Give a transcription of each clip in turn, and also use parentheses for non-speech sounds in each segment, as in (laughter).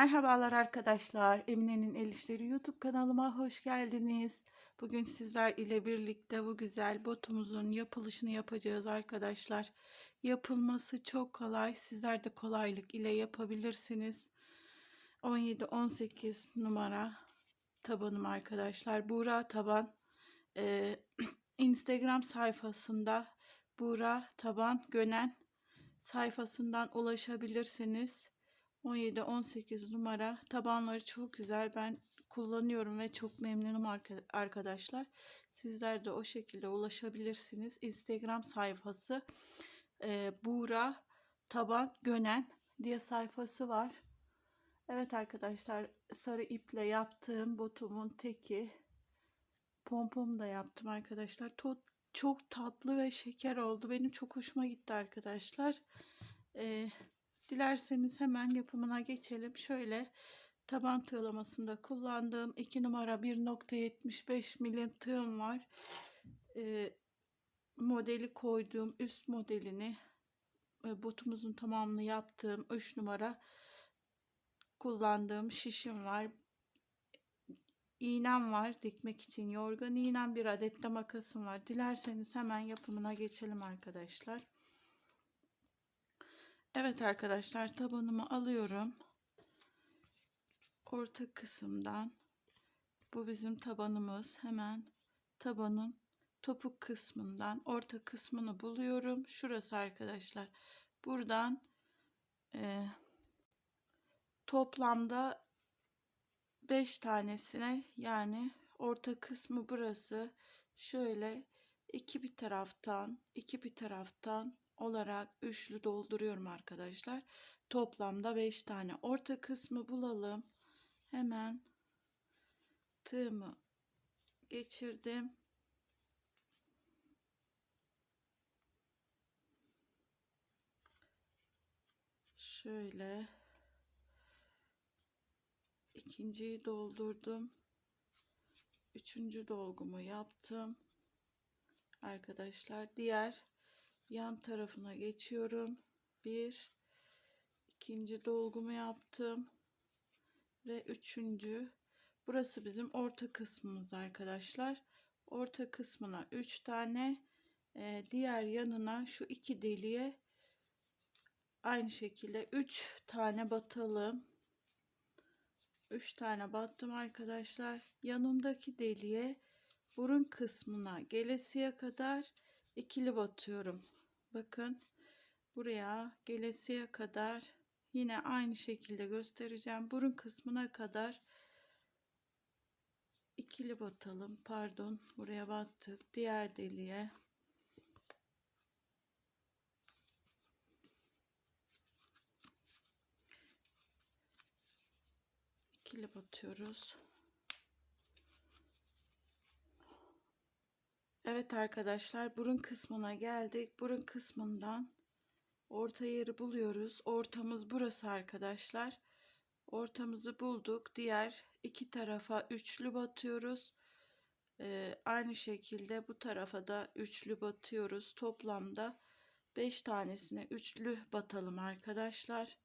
Merhabalar arkadaşlar. Emine'nin El YouTube kanalıma hoş geldiniz. Bugün sizler ile birlikte bu güzel botumuzun yapılışını yapacağız arkadaşlar. Yapılması çok kolay. Sizler de kolaylık ile yapabilirsiniz. 17-18 numara tabanım arkadaşlar. Buğra taban. Ee, (clears throat) Instagram sayfasında Buğra taban gönen sayfasından ulaşabilirsiniz. 17-18 numara tabanları çok güzel. Ben kullanıyorum ve çok memnunum arka- arkadaşlar. Sizler de o şekilde ulaşabilirsiniz. Instagram sayfası e, Buğra Taban Gönen diye sayfası var. Evet arkadaşlar sarı iple yaptığım botumun teki pompom da yaptım arkadaşlar. To- çok tatlı ve şeker oldu. Benim çok hoşuma gitti arkadaşlar. Ee, Dilerseniz hemen yapımına geçelim. Şöyle taban tığlamasında kullandığım 2 numara 1.75 milim tığım var. Ee, modeli koyduğum üst modelini e, botumuzun tamamını yaptığım 3 numara kullandığım şişim var. İğnem var dikmek için yorgan iğnem bir adet de makasım var. Dilerseniz hemen yapımına geçelim arkadaşlar. Evet arkadaşlar tabanımı alıyorum. Orta kısımdan bu bizim tabanımız. Hemen tabanın topuk kısmından orta kısmını buluyorum. Şurası arkadaşlar. Buradan e, toplamda 5 tanesine yani orta kısmı burası. Şöyle iki bir taraftan iki bir taraftan olarak üçlü dolduruyorum arkadaşlar. Toplamda 5 tane. Orta kısmı bulalım. Hemen tığımı geçirdim. Şöyle ikinciyi doldurdum. Üçüncü dolgumu yaptım. Arkadaşlar diğer yan tarafına geçiyorum. Bir, ikinci dolgumu yaptım ve üçüncü. Burası bizim orta kısmımız arkadaşlar. Orta kısmına üç tane, e, diğer yanına şu iki deliğe aynı şekilde üç tane batalım. Üç tane battım arkadaşlar. Yanımdaki deliğe burun kısmına gelesiye kadar ikili batıyorum. Bakın buraya gelesiye kadar yine aynı şekilde göstereceğim. Burun kısmına kadar ikili batalım. Pardon buraya battık. Diğer deliğe ikili batıyoruz. Evet arkadaşlar burun kısmına geldik. Burun kısmından orta yeri buluyoruz. Ortamız burası arkadaşlar. Ortamızı bulduk. Diğer iki tarafa üçlü batıyoruz. Ee, aynı şekilde bu tarafa da üçlü batıyoruz. Toplamda 5 tanesine üçlü batalım arkadaşlar.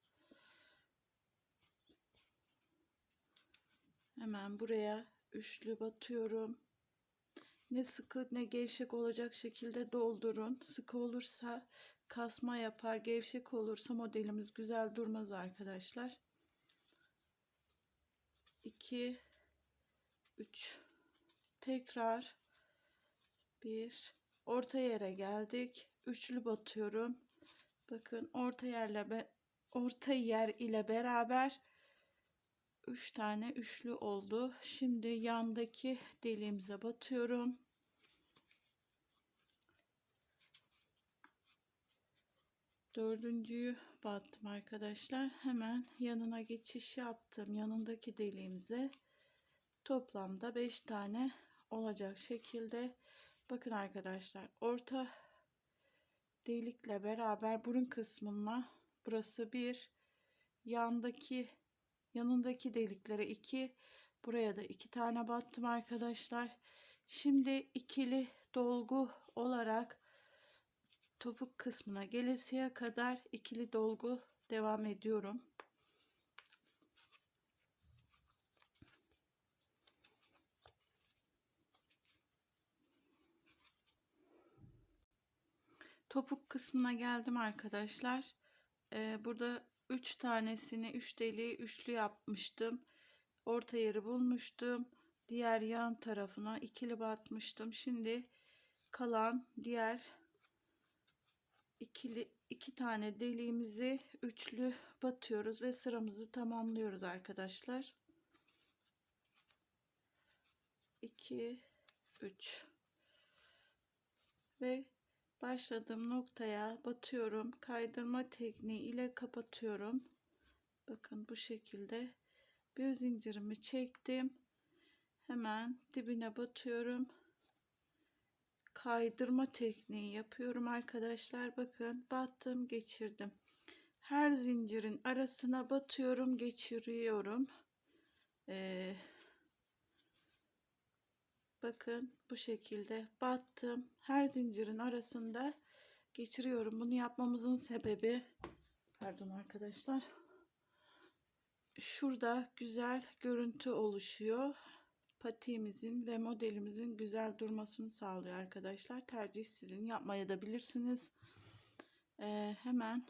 Hemen buraya üçlü batıyorum. Ne sıkı ne gevşek olacak şekilde doldurun. Sıkı olursa kasma yapar. Gevşek olursa modelimiz güzel durmaz arkadaşlar. 2 3 tekrar 1 orta yere geldik. Üçlü batıyorum. Bakın orta yerle be, orta yer ile beraber 3 tane üçlü oldu. Şimdi yandaki deliğimize batıyorum. Dördüncüyü battım arkadaşlar. Hemen yanına geçiş yaptım. Yanındaki deliğimize toplamda 5 tane olacak şekilde bakın arkadaşlar orta delikle beraber burun kısmına burası bir yandaki yanındaki deliklere 2 buraya da 2 tane battım arkadaşlar şimdi ikili dolgu olarak topuk kısmına gelesiye kadar ikili dolgu devam ediyorum. Topuk kısmına geldim arkadaşlar. Ee, burada 3 tanesini 3 üç deliği üçlü yapmıştım. Orta yeri bulmuştum. Diğer yan tarafına ikili batmıştım. Şimdi kalan diğer ikili iki tane deliğimizi üçlü batıyoruz ve sıramızı tamamlıyoruz arkadaşlar. 2 3 ve başladığım noktaya batıyorum. Kaydırma tekniği ile kapatıyorum. Bakın bu şekilde bir zincirimi çektim. Hemen dibine batıyorum. Kaydırma tekniği yapıyorum arkadaşlar. Bakın battım, geçirdim. Her zincirin arasına batıyorum, geçiriyorum. Ee, bakın bu şekilde battım. Her zincirin arasında geçiriyorum. Bunu yapmamızın sebebi pardon arkadaşlar. Şurada güzel görüntü oluşuyor. Patiğimizin ve modelimizin güzel durmasını sağlıyor arkadaşlar. Tercih sizin. Yapmaya da bilirsiniz. Ee, hemen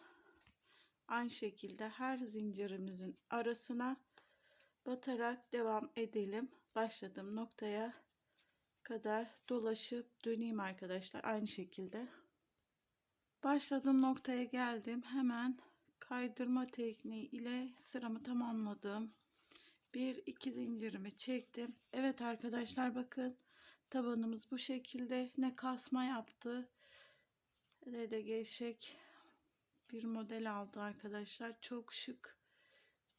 aynı şekilde her zincirimizin arasına batarak devam edelim. Başladığım noktaya kadar dolaşıp döneyim arkadaşlar. Aynı şekilde. Başladığım noktaya geldim. Hemen kaydırma tekniği ile sıramı tamamladım. Bir iki zincirimi çektim. Evet arkadaşlar bakın tabanımız bu şekilde ne kasma yaptı ne de gevşek bir model aldı arkadaşlar. Çok şık.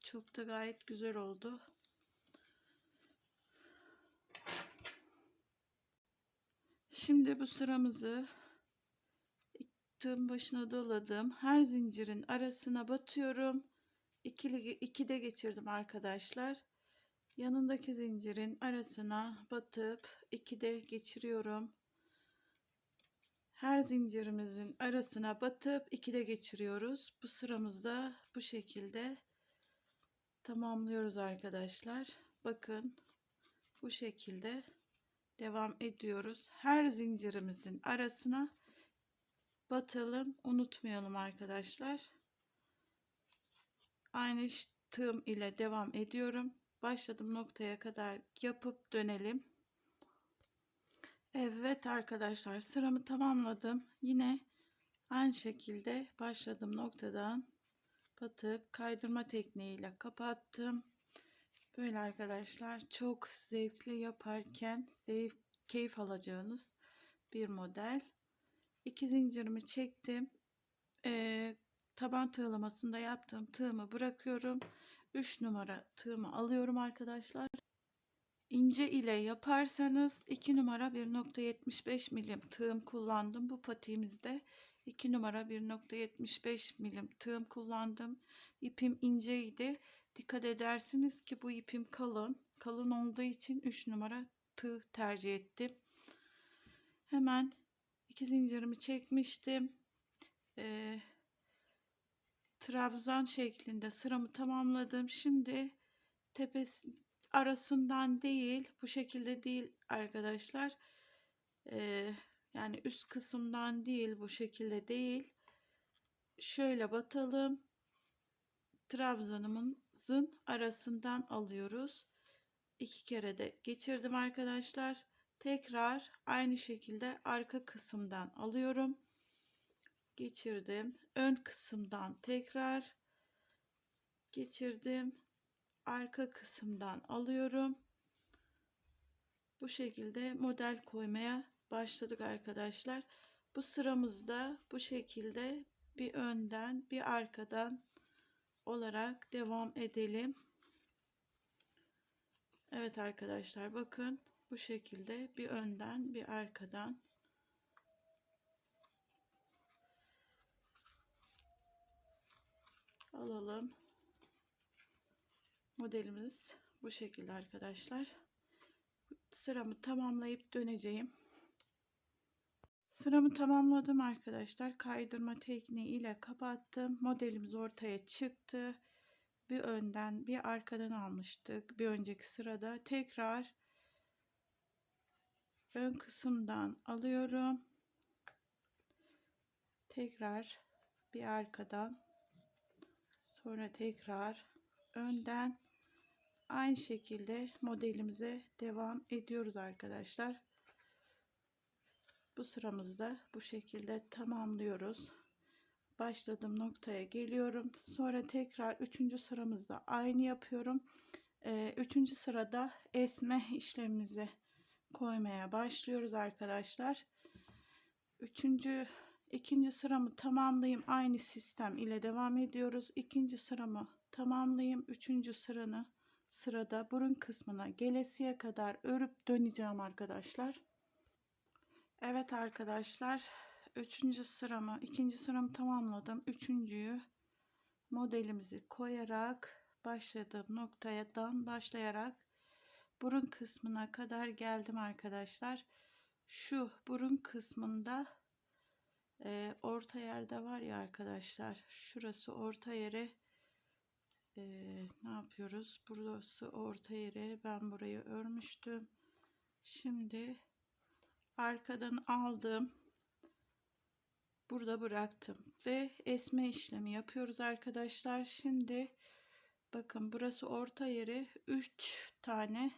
Çok da gayet güzel oldu. Şimdi bu sıramızı tığın başına doladım. Her zincirin arasına batıyorum. İkili, iki de geçirdim arkadaşlar. Yanındaki zincirin arasına batıp iki de geçiriyorum. Her zincirimizin arasına batıp iki de geçiriyoruz. Bu sıramızda bu şekilde tamamlıyoruz arkadaşlar. Bakın bu şekilde devam ediyoruz. Her zincirimizin arasına batalım. Unutmayalım arkadaşlar. Aynı ile devam ediyorum. Başladığım noktaya kadar yapıp dönelim. Evet arkadaşlar sıramı tamamladım. Yine aynı şekilde başladığım noktadan batıp kaydırma tekniğiyle kapattım. Böyle arkadaşlar çok zevkli yaparken zevk, keyif alacağınız bir model. İki zincirimi çektim. Ee, taban tığlamasında yaptığım tığımı bırakıyorum. 3 numara tığımı alıyorum arkadaşlar. İnce ile yaparsanız 2 numara 1.75 milim tığım kullandım. Bu patiğimizde 2 numara 1.75 milim tığım kullandım. İpim inceydi. Dikkat edersiniz ki bu ipim kalın. Kalın olduğu için 3 numara tığ tercih ettim. Hemen iki zincirimi çekmiştim. Ee, trabzan şeklinde sıramı tamamladım. Şimdi tepesi arasından değil bu şekilde değil arkadaşlar. Ee, yani üst kısımdan değil bu şekilde değil. Şöyle batalım. Trabzanımızın arasından alıyoruz. İki kere de geçirdim arkadaşlar. Tekrar aynı şekilde arka kısımdan alıyorum geçirdim. Ön kısımdan tekrar geçirdim. Arka kısımdan alıyorum. Bu şekilde model koymaya başladık arkadaşlar. Bu sıramızda bu şekilde bir önden bir arkadan olarak devam edelim. Evet arkadaşlar bakın bu şekilde bir önden bir arkadan alalım. Modelimiz bu şekilde arkadaşlar. Sıramı tamamlayıp döneceğim. Sıramı tamamladım arkadaşlar. Kaydırma tekniği ile kapattım. Modelimiz ortaya çıktı. Bir önden bir arkadan almıştık. Bir önceki sırada tekrar ön kısımdan alıyorum. tekrar bir arkadan sonra tekrar önden aynı şekilde modelimize devam ediyoruz arkadaşlar. Bu sıramızda bu şekilde tamamlıyoruz. Başladığım noktaya geliyorum. Sonra tekrar üçüncü sıramızda aynı yapıyorum. Ee, üçüncü sırada esme işlemimizi koymaya başlıyoruz arkadaşlar. Üçüncü, ikinci sıramı tamamlayayım. Aynı sistem ile devam ediyoruz. İkinci sıramı tamamlayayım. Üçüncü sıranı sırada burun kısmına gelesiye kadar örüp döneceğim arkadaşlar. Evet arkadaşlar. Üçüncü sıramı, ikinci sıramı tamamladım. Üçüncüyü modelimizi koyarak başladığım noktadan başlayarak burun kısmına kadar geldim arkadaşlar. Şu burun kısmında e, orta yerde var ya arkadaşlar. Şurası orta yere e, ne yapıyoruz? Burası orta yere ben burayı örmüştüm. Şimdi arkadan aldım. Burada bıraktım ve esme işlemi yapıyoruz arkadaşlar. Şimdi bakın burası orta yeri 3 tane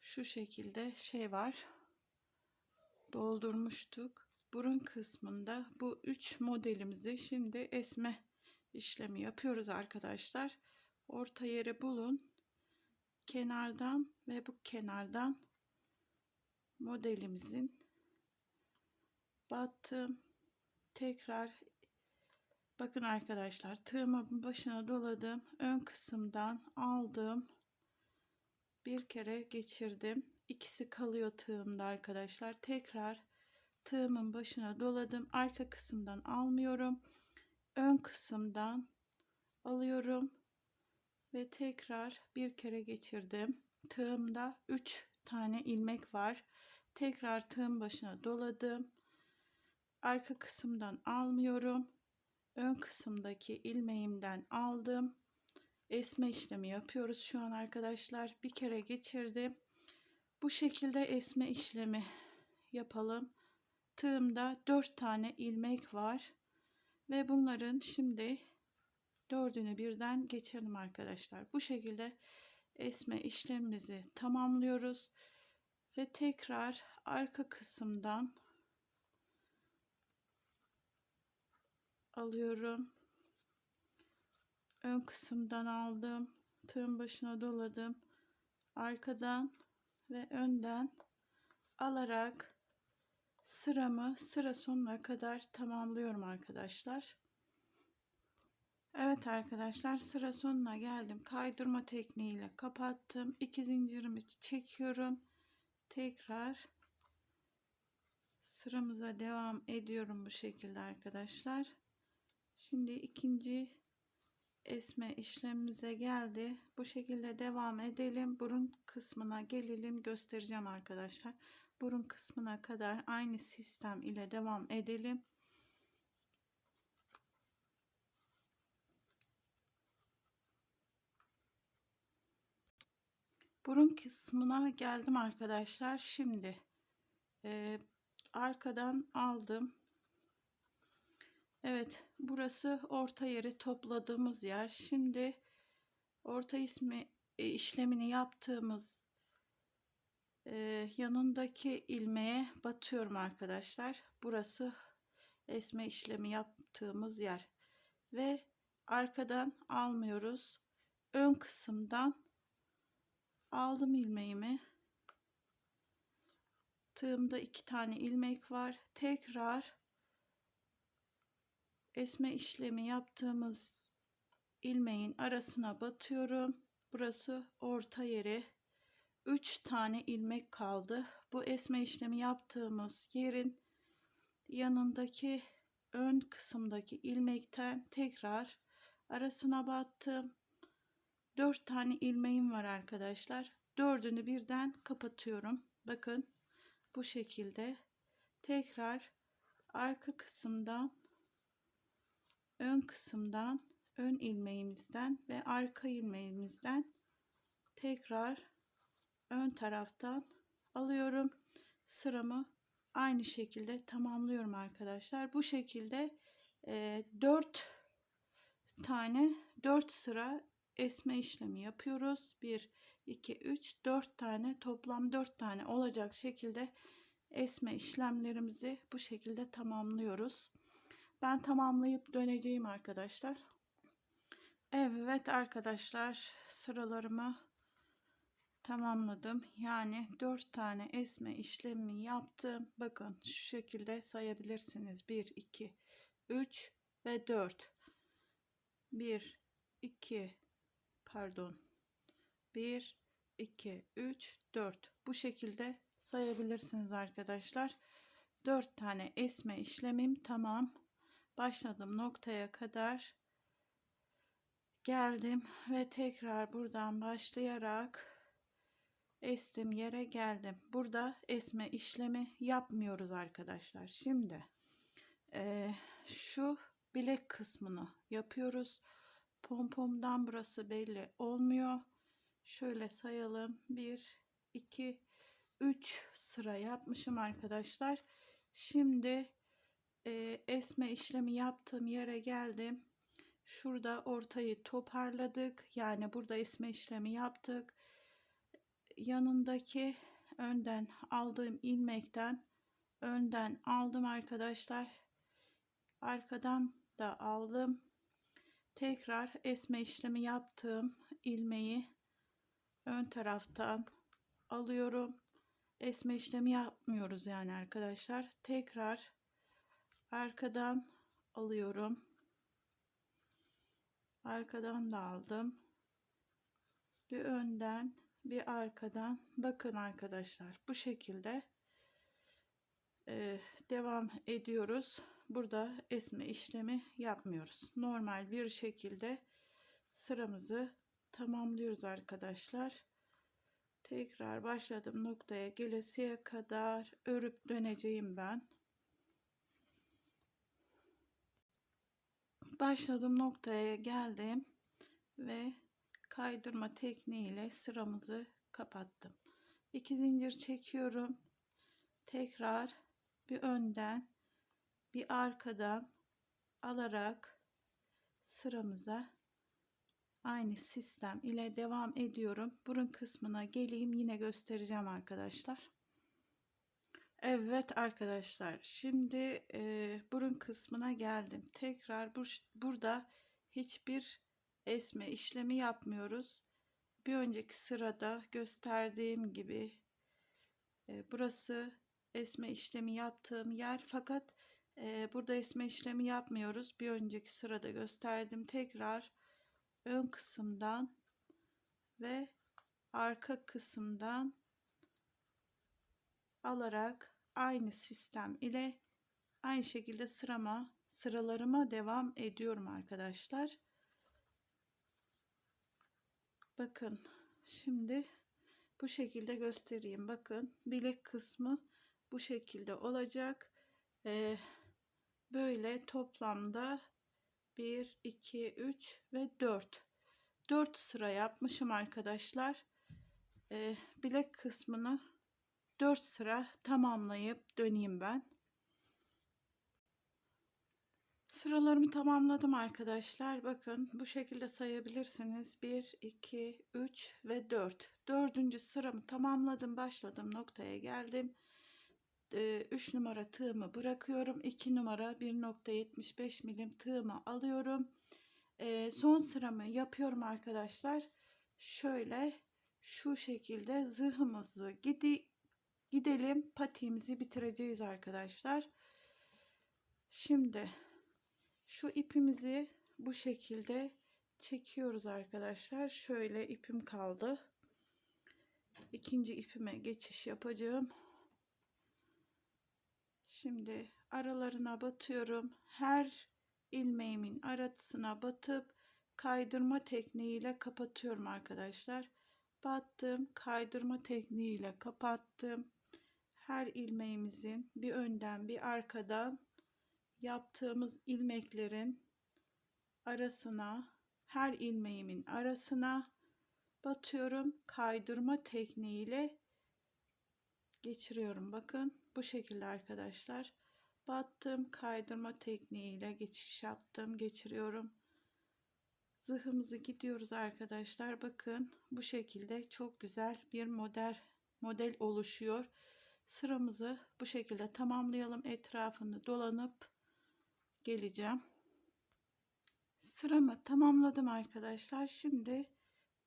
şu şekilde şey var. Doldurmuştuk. Burun kısmında bu 3 modelimizi şimdi esme işlemi yapıyoruz arkadaşlar. Orta yeri bulun. Kenardan ve bu kenardan modelimizin battım. Tekrar bakın arkadaşlar tığımın başına doladım. Ön kısımdan aldım. Bir kere geçirdim. İkisi kalıyor tığımda arkadaşlar. Tekrar tığımın başına doladım. Arka kısımdan almıyorum. Ön kısımdan alıyorum ve tekrar bir kere geçirdim. Tığımda 3 tane ilmek var. Tekrar tığım başına doladım. Arka kısımdan almıyorum. Ön kısımdaki ilmeğimden aldım. Esme işlemi yapıyoruz şu an arkadaşlar. Bir kere geçirdim. Bu şekilde esme işlemi yapalım. Tığımda 4 tane ilmek var. Ve bunların şimdi dördünü birden geçelim arkadaşlar. Bu şekilde esme işlemimizi tamamlıyoruz. Ve tekrar arka kısımdan alıyorum. Ön kısımdan aldım. Tığın başına doladım. Arkadan ve önden alarak sıramı sıra sonuna kadar tamamlıyorum arkadaşlar. Evet arkadaşlar sıra sonuna geldim. Kaydırma tekniğiyle kapattım. İki zincirimi çekiyorum. Tekrar sıramıza devam ediyorum bu şekilde arkadaşlar. Şimdi ikinci esme işlemimize geldi. Bu şekilde devam edelim. Burun kısmına gelelim. Göstereceğim arkadaşlar. Burun kısmına kadar aynı sistem ile devam edelim. Burun kısmına geldim arkadaşlar. Şimdi e, arkadan aldım. Evet burası orta yeri topladığımız yer. Şimdi orta ismi e, işlemini yaptığımız e, yanındaki ilmeğe batıyorum arkadaşlar. Burası esme işlemi yaptığımız yer. Ve arkadan almıyoruz. Ön kısımdan aldım ilmeğimi. Tığımda iki tane ilmek var. Tekrar esme işlemi yaptığımız ilmeğin arasına batıyorum. Burası orta yeri. 3 tane ilmek kaldı. Bu esme işlemi yaptığımız yerin yanındaki ön kısımdaki ilmekten tekrar arasına battım. 4 tane ilmeğim var arkadaşlar. Dördünü birden kapatıyorum. Bakın bu şekilde tekrar arka kısımdan ön kısımdan ön ilmeğimizden ve arka ilmeğimizden tekrar ön taraftan alıyorum sıramı aynı şekilde tamamlıyorum arkadaşlar. Bu şekilde e, 4 tane 4 sıra esme işlemi yapıyoruz. 1 2 3 4 tane toplam 4 tane olacak şekilde esme işlemlerimizi bu şekilde tamamlıyoruz. Ben tamamlayıp döneceğim arkadaşlar. Evet arkadaşlar sıralarımı tamamladım. Yani 4 tane esme işlemi yaptım. Bakın şu şekilde sayabilirsiniz. 1 2 3 ve 4. 1 2 pardon. 1 2 3 4. Bu şekilde sayabilirsiniz arkadaşlar. 4 tane esme işlemim tamam. Başladım noktaya kadar geldim ve tekrar buradan başlayarak estim yere geldim. Burada esme işlemi yapmıyoruz arkadaşlar. Şimdi e, şu bilek kısmını yapıyoruz. Pompomdan burası belli olmuyor. Şöyle sayalım. 1, 2, 3 sıra yapmışım arkadaşlar. Şimdi e, esme işlemi yaptığım yere geldim. Şurada ortayı toparladık. Yani burada esme işlemi yaptık. Yanındaki önden aldığım ilmekten önden aldım arkadaşlar. Arkadan da aldım. Tekrar esme işlemi yaptığım ilmeği ön taraftan alıyorum. Esme işlemi yapmıyoruz yani arkadaşlar. Tekrar arkadan alıyorum. Arkadan da aldım. Bir önden bir arkadan bakın arkadaşlar bu şekilde e, devam ediyoruz. Burada esme işlemi yapmıyoruz. Normal bir şekilde sıramızı tamamlıyoruz arkadaşlar. Tekrar başladım noktaya gelesiye kadar örüp döneceğim ben. Başladım noktaya geldim ve kaydırma tekniğiyle sıramızı kapattım. İki zincir çekiyorum. Tekrar bir önden bir arkadan alarak sıramıza aynı sistem ile devam ediyorum. Burun kısmına geleyim yine göstereceğim arkadaşlar. Evet arkadaşlar şimdi e, burun kısmına geldim. Tekrar bur burada hiçbir esme işlemi yapmıyoruz. Bir önceki sırada gösterdiğim gibi e, burası esme işlemi yaptığım yer fakat e, burada esme işlemi yapmıyoruz. Bir önceki sırada gösterdim. Tekrar ön kısımdan ve arka kısımdan alarak aynı sistem ile aynı şekilde sırama sıralarıma devam ediyorum arkadaşlar. Bakın şimdi bu şekilde göstereyim. Bakın bilek kısmı bu şekilde olacak. Ee, böyle toplamda 1, 2, 3 ve 4. 4 sıra yapmışım arkadaşlar. Ee, bilek kısmını 4 sıra tamamlayıp döneyim ben. Sıralarımı tamamladım arkadaşlar. Bakın bu şekilde sayabilirsiniz. 1, 2, 3 ve 4. Dördüncü sıramı tamamladım. Başladım noktaya geldim. 3 numara tığımı bırakıyorum. 2 numara 1.75 milim tığımı alıyorum. Son sıramı yapıyorum arkadaşlar. Şöyle şu şekilde zırhımızı gidi, gidelim. Patiğimizi bitireceğiz arkadaşlar. Şimdi şu ipimizi bu şekilde çekiyoruz arkadaşlar. Şöyle ipim kaldı. İkinci ipime geçiş yapacağım. Şimdi aralarına batıyorum. Her ilmeğimin arasına batıp kaydırma tekniğiyle kapatıyorum arkadaşlar. Battım, kaydırma tekniğiyle kapattım. Her ilmeğimizin bir önden bir arkadan yaptığımız ilmeklerin arasına her ilmeğimin arasına batıyorum kaydırma tekniğiyle geçiriyorum bakın bu şekilde arkadaşlar. Battım kaydırma tekniğiyle geçiş yaptım geçiriyorum. Zırhımızı gidiyoruz arkadaşlar. Bakın bu şekilde çok güzel bir model model oluşuyor. Sıramızı bu şekilde tamamlayalım. Etrafını dolanıp geleceğim. Sıramı tamamladım arkadaşlar. Şimdi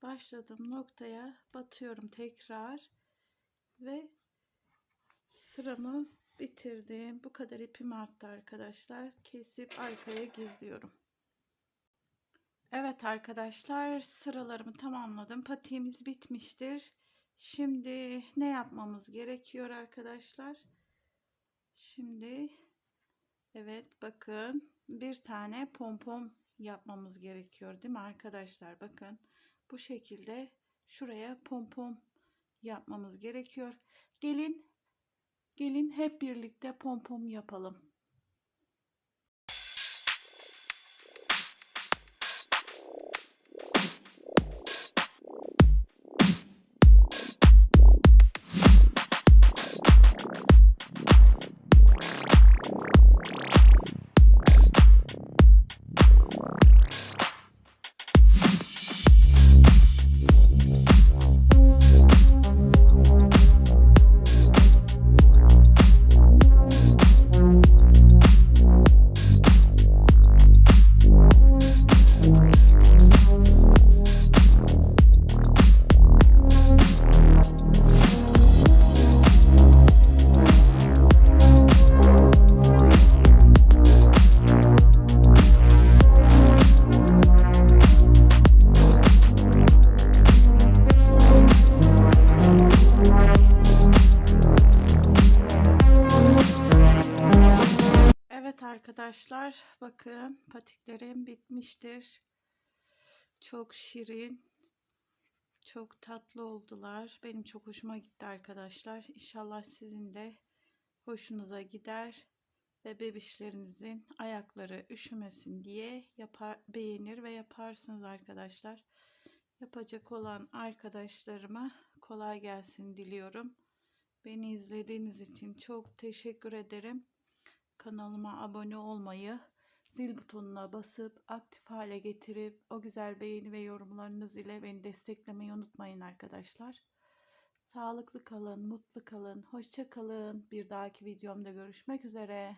başladığım noktaya batıyorum tekrar ve sıramı bitirdim. Bu kadar ipim arttı arkadaşlar. Kesip arkaya gizliyorum. Evet arkadaşlar sıralarımı tamamladım. Patiğimiz bitmiştir. Şimdi ne yapmamız gerekiyor arkadaşlar? Şimdi evet bakın bir tane pompon yapmamız gerekiyor değil mi arkadaşlar? Bakın bu şekilde şuraya pompon yapmamız gerekiyor. Gelin gelin hep birlikte pompon yapalım. Çok şirin. Çok tatlı oldular. Benim çok hoşuma gitti arkadaşlar. İnşallah sizin de hoşunuza gider ve bebişlerinizin ayakları üşümesin diye yapar, beğenir ve yaparsınız arkadaşlar. Yapacak olan arkadaşlarıma kolay gelsin diliyorum. Beni izlediğiniz için çok teşekkür ederim. Kanalıma abone olmayı, zil butonuna basıp aktif hale getirip o güzel beğeni ve yorumlarınız ile beni desteklemeyi unutmayın arkadaşlar. Sağlıklı kalın, mutlu kalın, hoşça kalın. Bir dahaki videomda görüşmek üzere.